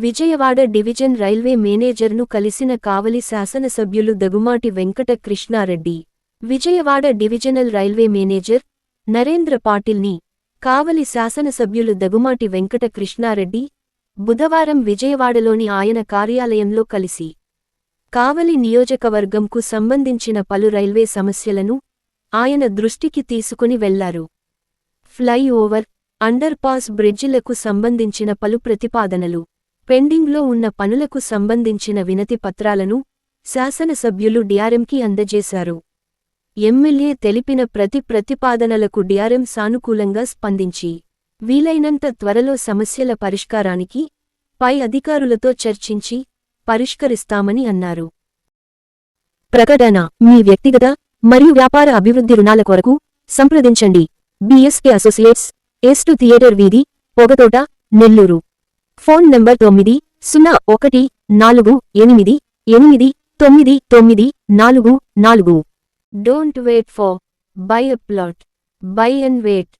Vijayawada division railway మేనేజర్ను కలిసిన కావలి శాసనసభ్యులు Dagumati Venkata Krishna Reddy Vijayawada divisional railway manager Narendra పాటిల్ని Kavali శాసనసభ్యులు దగుమాటి వెంకట కృష్ణారెడ్డి బుధవారం విజయవాడలోని ఆయన కార్యాలయంలో కలిసి కావలి నియోజకవర్గంకు సంబంధించిన పలు రైల్వే సమస్యలను ఆయన దృష్టికి తీసుకుని వెళ్ళారు. ఫ్లై ఓవర్ బ్రిడ్జిలకు సంబంధించిన పలు ప్రతిపాదనలు పెండింగ్లో ఉన్న పనులకు సంబంధించిన వినతి పత్రాలను శాసనసభ్యులు డిఆర్ఎంకి అందజేశారు. ఎమ్మెల్యే తెలిపిన ప్రతి ప్రతిపాదనలకు డిఆర్ఎం సానుకూలంగా స్పందించి వీలైనంత త్వరలో సమస్యల పరిష్కారానికి పై అధికారులతో చర్చించి పరిష్కరిస్తామని అన్నారు. ప్రకటన మీ వ్యక్తిగత మరియు వ్యాపార అభివృద్ధి రుణాల కొరకు సంప్రదించండి. బిఎస్కే అసోసియేట్స్ ఎస్టు థియేటర్ వీధి పొగతోట నెల్లూరు. ఫోన్ నంబర్ తొమ్మిది సున్నా ఒకటి నాలుగు ఎనిమిది ఎనిమిది తొమ్మిది తొమ్మిది నాలుగు నాలుగు. Don't wait for buy a plot plot buy and wait